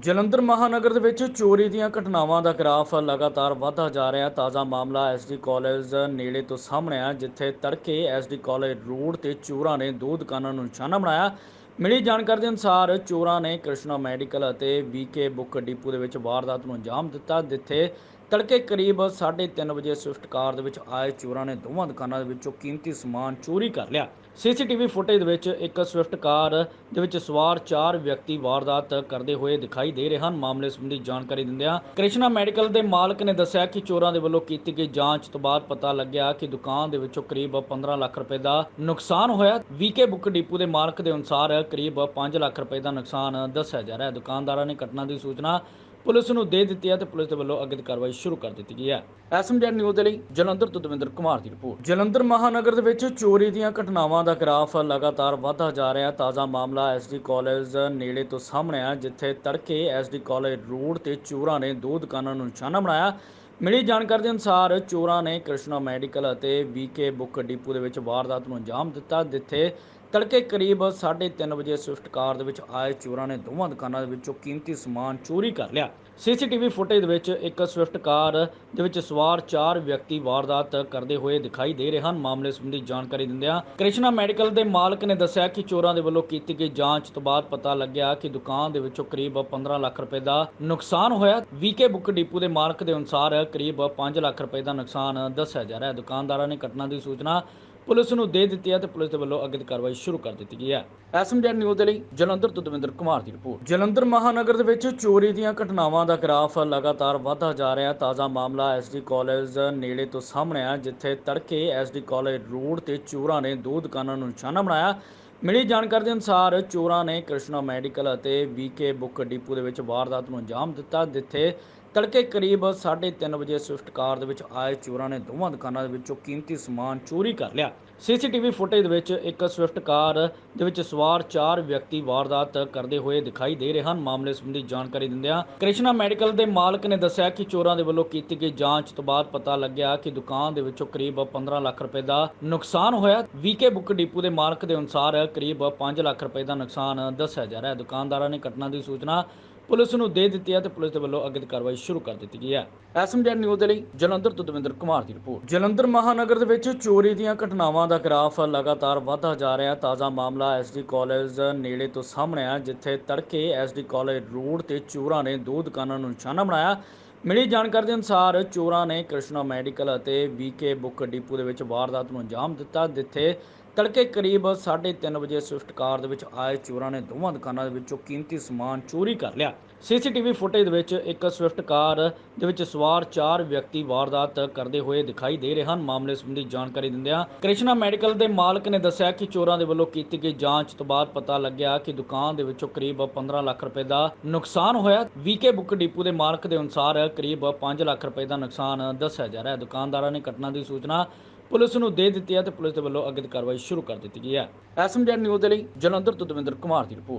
ਜਲੰਧਰ ਮਹਾਨਗਰ ਦੇ ਵਿੱਚ ਚੋਰੀ ਦੀਆਂ ਘਟਨਾਵਾਂ ਦਾ ਗ੍ਰਾਫ ਲਗਾਤਾਰ ਵਧਦਾ ਜਾ ਰਿਹਾ ਹੈ। ਤਾਜ਼ਾ ਮਾਮਲਾ ਐਸਡੀ ਕਾਲਜ ਨੇੜੇ ਤੋਂ ਸਾਹਮਣੇ ਆ ਜਿੱਥੇ ਤੜਕੇ ਐਸਡੀ ਕਾਲਜ ਰੋਡ ਤੇ ਚੋਰਾਂ ਨੇ ਦੋ ਦੁਕਾਨਾਂ ਨੂੰ ਨਿਸ਼ਾਨਾ ਬਣਾਇਆ। ਮਿਲੀ ਜਾਣਕਾਰੀ ਦੇ ਅਨੁਸਾਰ ਚੋਰਾਂ ਨੇ ਕ੍ਰਿਸ਼ਨਾ ਮੈਡੀਕਲ ਅਤੇ ਵੀਕੇ ਬੁੱਕ ਡਿਪੂ ਦੇ ਵਿੱਚ ਵਾਰਦਾਤ ਨੂੰ ਅੰਜਾਮ ਦਿੱਤਾ, ਜਿੱਥੇ ਤੜਕੇ ਕਰੀਬ 3:30 ਵਜੇ ਸਵਿਫਟ ਕਾਰ ਦੇ ਵਿੱਚ ਆਏ ਚੋਰਾਂ ਨੇ ਦੋਵਾਂ ਦੁਕਾਨਾਂ ਦੇ ਵਿੱਚੋਂ ਕੀਮਤੀ ਸਮਾਨ ਚੋਰੀ ਕਰ ਲਿਆ। ਸੀਸੀਟੀਵੀ ਫੁਟੇਜ ਦੇ ਵਿੱਚ ਇੱਕ ਸਵਿਫਟ ਕਾਰ ਦੇ ਵਿੱਚ ਸਵਾਰ ਚਾਰ ਵਿਅਕਤੀ ਵਾਰਦਾਤ ਕਰਦੇ ਹੋਏ ਦਿਖਾਈ ਦੇ ਰਹੇ ਹਨ। ਮਾਮਲੇ ਸੰਬੰਧੀ ਜਾਣਕਾਰੀ ਦਿੰਦਿਆਂ ਕ੍ਰਿਸ਼ਨਾ ਮੈਡੀਕਲ ਦੇ ਮਾਲਕ ਨੇ ਦੱਸਿਆ ਕਿ ਚੋਰਾਂ ਦੇ ਵੱਲੋਂ ਕੀਤੀ ਗਈ ਜਾਂਚ ਤੋਂ ਬਾਅਦ ਪਤਾ ਲੱਗਿਆ ਕਿ ਦੁਕਾਨ ਦੇ ਵਿੱਚੋਂ ਕਰੀਬ 15 ਲੱਖ ਰੁਪਏ ਦਾ ਨੁਕਸਾਨ ਹੋਇਆ। ਵੀਕੇ ਬੁੱਕ ਡਿਪੂ ਦੇ ਮਾਲਕ ਦੇ ਅਨੁਸਾਰ ਕਰੀਬ 5 ਲੱਖ ਰੁਪਏ ਦਾ ਨੁਕਸਾਨ ਦੱਸਿਆ ਜਾ ਰਿਹਾ ਹੈ। ਦੁਕਾਨਦਾਰਾਂ ਨੇ ਘਟਨਾ ਦੀ ਸੂਚਨਾ ਪੁਲਿਸ ਨੂੰ ਦੇ ਦਿੱਤੀ ਹੈ ਤੇ ਪੁਲਿਸ ਦੇ ਵੱਲੋਂ ਅੱਗੇ ਦੀ ਕਾਰਵਾਈ ਸ਼ੁਰੂ ਕਰ ਦਿੱਤੀ ਗਈ ਹੈ। ਐਸਐਮਜੀ ਨਿਊਜ਼ ਦੇ ਲਈ ਜਲੰਧਰ ਤੋਂ ਦਵਿੰਦਰ ਕੁਮਾਰ ਦੀ ਰਿਪੋਰਟ। ਜਲੰਧਰ ਮਹਾਨਗਰ ਦੇ ਵਿੱਚ ਚੋਰੀ ਦੀਆਂ ਘਟਨਾਵਾਂ ਦਾ ਗ੍ਰਾਫ ਲਗਾਤਾਰ ਵਧਦਾ ਜਾ ਰਿਹਾ ਤਾਜ਼ਾ ਮਾਮਲਾ ਐਸਡੀ ਕਾਲਜ ਨੇੜੇ ਤੋਂ ਸਾਹਮਣੇ ਆ ਜਿੱਥੇ ਤੜਕੇ ਐਸਡੀ ਕਾਲਜ ਰੋਡ ਤੇ ਚੋਰਾਂ ਨੇ ਦੋ ਦੁਕਾਨਾਂ ਨੂੰ ਨਿਸ਼ਾਨਾ ਬਣਾਇਆ। ਮਿਲੀ ਜਾਣਕਾਰੀ ਦੇ ਅਨੁਸਾਰ ਚੋਰਾਂ ਨੇ ਕ੍ਰਿਸ਼ਨਾ ਮੈਡੀਕਲ ਅਤੇ ਵੀਕੇ ਬੁੱਕ ਡਿਪੂ ਦੇ ਵਿੱਚ ਵਾਰਦਾਤ ਨੂੰ ਅੰਜਾਮ ਦਿੱਤਾ, ਜਿੱਥੇ ਤੜਕੇ ਕਰੀਬ 3:30 ਵਜੇ ਸਵਿਫਟ ਕਾਰ ਦੇ ਵਿੱਚ ਆਏ ਚੋਰਾਂ ਨੇ ਦੋਵਾਂ ਦੁਕਾਨਾਂ ਦੇ ਵਿੱਚੋਂ ਕੀਮਤੀ ਸਮਾਨ ਚੋਰੀ ਕਰ ਲਿਆ। ਸੀਸੀਟੀਵੀ ਫੁਟੇਜ ਦੇ ਵਿੱਚ ਇੱਕ ਸਵਿਫਟ ਕਾਰ ਦੇ ਵਿੱਚ ਸਵਾਰ ਚਾਰ ਵਿਅਕਤੀ ਵਾਰਦਾਤ ਕਰਦੇ ਹੋਏ ਦਿਖਾਈ ਦੇ ਰਹੇ ਹਨ। ਮਾਮਲੇ ਸੰਬੰਧੀ ਜਾਣਕਾਰੀ ਦਿੰਦਿਆਂ ਕ੍ਰਿਸ਼ਨਾ ਮੈਡੀਕਲ ਦੇ ਮਾਲਕ ਨੇ ਦੱਸਿਆ ਕਿ ਚੋਰਾਂ ਦੇ ਵੱਲੋਂ ਕੀਤੀ ਗਈ ਜਾਂਚ ਤੋਂ ਬਾਅਦ ਪਤਾ ਲੱਗਿਆ ਕਿ ਦੁਕਾਨ ਦੇ ਵਿੱਚੋਂ ਕਰੀਬ 15 ਲੱਖ ਰੁਪਏ ਦਾ ਨੁਕਸਾਨ ਹੋਇਆ। ਵੀਕੇ ਬੁੱਕ ਡਿਪੂ ਦੇ ਮਾਲਕ ਦੇ ਅਨੁਸਾਰ ਕਰੀਬ 5 ਲੱਖ ਰੁਪਏ ਦਾ ਨੁਕਸਾਨ ਦੱਸਿਆ ਜਾ ਰਿਹਾ ਹੈ। ਦੁਕਾਨਦਾਰਾਂ ਨੇ ਘਟਨਾ ਦੀ ਸੂਚਨਾ ਪੁਲਿਸ ਨੂੰ ਦੇ ਦਿੱਤੀ ਹੈ ਤੇ ਪੁਲਿਸ ਦੇ ਵੱਲੋਂ ਅੱਗੇ ਦੀ ਕਾਰਵਾਈ ਸ਼ੁਰੂ ਕਰ ਦਿੱਤੀ ਗਈ ਹੈ। ਐਸਐਮਜੀ ਨਿਊਜ਼ ਦੇ ਲਈ ਜਲੰਧਰ ਤੋਂ ਦਵਿੰਦਰ ਕੁਮਾਰ ਦੀ ਰਿਪੋਰਟ। ਜਲੰਧਰ ਮਹਾਨਗਰ ਦੇ ਵਿੱਚ ਚੋਰੀ ਦੀਆਂ ਘਟਨਾਵਾਂ ਦਾ ਗ੍ਰਾਫ ਲਗਾਤਾਰ ਵਧਦਾ ਜਾ ਰਿਹਾ। ਤਾਜ਼ਾ ਮਾਮਲਾ ਐਸਡੀ ਕਾਲਜ ਨੇੜੇ ਤੋਂ ਸਾਹਮਣੇ ਆ ਜਿੱਥੇ ਤੜਕੇ ਐਸਡੀ ਕਾਲਜ ਰੋਡ ਤੇ ਚੋਰਾਂ ਨੇ ਦੋ ਦੁਕਾਨਾਂ ਨੂੰ ਨਿਸ਼ਾਨਾ ਬਣਾਇਆ। ਮਿਲੀ ਜਾਣਕਾਰੀ ਦੇ ਅਨੁਸਾਰ ਚੋਰਾਂ ਨੇ ਕ੍ਰਿਸ਼ਨਾ ਮੈਡੀਕਲ ਅਤੇ ਵੀਕੇ ਬੁੱਕ ਡਿਪੂ ਦੇ ਵਿੱਚ ਵਾਰਦਾਤ ਨੂੰ ਅੰਜਾਮ ਦਿੱਤਾ, ਜਿੱਥੇ ਤੜਕੇ ਕਰੀਬ 3:30 ਵਜੇ ਸਵਿਫਟ ਕਾਰ ਦੇ ਵਿੱਚ ਆਏ ਚੋਰਾਂ ਨੇ ਦੋਵਾਂ ਦੁਕਾਨਾਂ ਦੇ ਵਿੱਚੋਂ ਕੀਮਤੀ ਸਮਾਨ ਚੋਰੀ ਕਰ ਲਿਆ। ਸੀਸੀਟੀਵੀ ਫੁਟੇਜ ਦੇ ਵਿੱਚ ਇੱਕ ਸਵਿਫਟ ਕਾਰ ਦੇ ਵਿੱਚ ਸਵਾਰ ਚਾਰ ਵਿਅਕਤੀ ਵਾਰਦਾਤ ਕਰਦੇ ਹੋਏ ਦਿਖਾਈ ਦੇ ਰਹੇ ਹਨ। ਮਾਮਲੇ ਸੰਬੰਧੀ ਜਾਣਕਾਰੀ ਦਿੰਦਿਆਂ ਕ੍ਰਿਸ਼ਨਾ ਮੈਡੀਕਲ ਦੇ ਮਾਲਕ ਨੇ ਦੱਸਿਆ ਕਿ ਚੋਰਾਂ ਦੇ ਵੱਲੋਂ ਕੀਤੀ ਗਈ ਜਾਂਚ ਤੋਂ ਬਾਅਦ ਪਤਾ ਲੱਗਿਆ ਕਿ ਦੁਕਾਨ ਦੇ ਵਿੱਚੋਂ ਕਰੀਬ 15 ਲੱਖ ਰੁਪਏ ਦਾ ਨੁਕਸਾਨ ਹੋਇਆ। ਵੀਕੇ ਬੁੱਕ ਡਿਪੂ ਦੇ ਮਾਲਕ ਦੇ ਅਨੁਸਾਰ ਕਰੀਬ 5 ਲੱਖ ਰੁਪਏ ਦਾ ਨੁਕਸਾਨ ਦੱਸਿਆ ਜਾ ਰਿਹਾ ਹੈ। ਦੁਕਾਨਦਾਰਾਂ ਨੇ ਘਟਨਾ ਦੀ ਸੂਚਨਾ ਪੁਲਿਸ ਨੂੰ ਦੇ ਦਿੱਤੀ ਹੈ ਤੇ ਪੁਲਿਸ ਦੇ ਵੱਲੋਂ ਅੱਗੇ ਦੀ ਕਾਰਵਾਈ ਸ਼ੁਰੂ ਕਰ ਦਿੱਤੀ ਗਈ ਹੈ। ਐਸਐਮਜੀ ਨਿਊਜ਼ ਦੇ ਲਈ ਜਲੰਧਰ ਤੋਂ ਦਵਿੰਦਰ ਕੁਮਾਰ ਦੀ ਰਿਪੋਰਟ। ਜਲੰਧਰ ਮਹਾਨਗਰ ਦੇ ਵਿੱਚ ਚੋਰੀ ਦੀਆਂ ਘਟਨਾਵਾਂ ਦਾ ਗ੍ਰਾਫ ਲਗਾਤਾਰ ਵਧਦਾ ਜਾ ਰਿਹਾ। ਤਾਜ਼ਾ ਮਾਮਲਾ ਐਸਡੀ ਕਾਲਜ ਨੇੜੇ ਤੋਂ ਸਾਹਮਣੇ ਆਇਆ, ਜਿੱਥੇ ਤੜਕੇ ਐਸਡੀ ਕਾਲਜ ਰੋਡ ਤੇ ਚੋਰਾਂ ਨੇ ਦੋ ਦੁਕਾਨਾਂ ਨੂੰ ਨਿਸ਼ਾਨਾ ਬਣਾਇਆ। ਮਿਲੀ ਜਾਣਕਾਰੀ ਦੇ ਅਨੁਸਾਰ ਚੋਰਾਂ ਨੇ ਕ੍ਰਿਸ਼ਨਾ ਮੈਡੀਕਲ ਅਤੇ ਵੀਕੇ ਬੁੱਕ ਡਿਪੂ ਦੇ ਵਿੱਚ ਵਾਰਦਾਤ ਨੂੰ ਅੰਜਾਮ ਦਿੱਤਾ, ਜਿੱਥੇ ਤੜਕੇ ਕਰੀਬ 3:30 ਵਜੇ ਸਵਿਫਟ ਕਾਰ ਦੇ ਵਿੱਚ ਆਏ ਚੋਰਾਂ ਨੇ ਦੋਵਾਂ ਦੁਕਾਨਾਂ ਦੇ ਵਿੱਚੋਂ ਕੀਮਤੀ ਸਮਾਨ ਚੋਰੀ ਕਰ ਲਿਆ। ਸੀਸੀਟੀਵੀ ਫੁਟੇਜ ਦੇ ਵਿੱਚ ਇੱਕ ਸਵਿਫਟ ਕਾਰ ਦੇ ਵਿੱਚ ਸਵਾਰ ਚਾਰ ਵਿਅਕਤੀ ਵਾਰਦਾਤ ਕਰਦੇ ਹੋਏ ਦਿਖਾਈ ਦੇ ਰਹੇ ਹਨ। ਮਾਮਲੇ ਸੰਬੰਧੀ ਜਾਣਕਾਰੀ ਦਿੰਦਿਆਂ ਕ੍ਰਿਸ਼ਨਾ ਮੈਡੀਕਲ ਦੇ ਮਾਲਕ ਨੇ ਦੱਸਿਆ ਕਿ ਚੋਰਾਂ ਦੇ ਵੱਲੋਂ ਕੀਤੀ ਗਈ ਜਾਂਚ ਤੋਂ ਬਾਅਦ ਪਤਾ ਲੱਗਿਆ ਕਿ ਦੁਕਾਨ ਦੇ ਵਿੱਚੋਂ ਕਰੀਬ 15 ਲੱਖ ਰੁਪਏ ਦਾ ਨੁਕਸਾਨ ਹੋਇਆ। ਵੀਕੇ ਬੁੱਕ ਡਿਪੂ ਦੇ ਮਾਲਕ ਦੇ ਅਨੁਸਾਰ ਕਰੀਬ 5 ਲੱਖ ਰੁਪਏ ਦਾ ਨੁਕਸਾਨ ਦੱਸਿਆ ਜਾ ਰਿਹਾ ਹੈ। ਦੁਕਾਨਦਾਰਾਂ ਨੇ ਘਟਨਾ ਦੀ ਸੂਚਨਾ ਪੁਲਿਸ ਨੂੰ ਦੇ ਦਿੱਤੀ ਹੈ ਤੇ ਪੁਲਿਸ ਦੇ ਵੱਲੋਂ ਅੱਗੇ ਦੀ ਕਾਰਵਾਈ ਸ਼ੁਰੂ ਕਰ ਦਿੱਤੀ ਗਈ ਹੈ। ਐਸਐਮਜੀ ਨਿਊਜ਼ ਦੇ ਲਈ ਜਲੰਧਰ ਤੋਂ ਦਵਿੰਦਰ ਕੁਮਾਰ ਦੀ ਰਿਪੋਰਟ।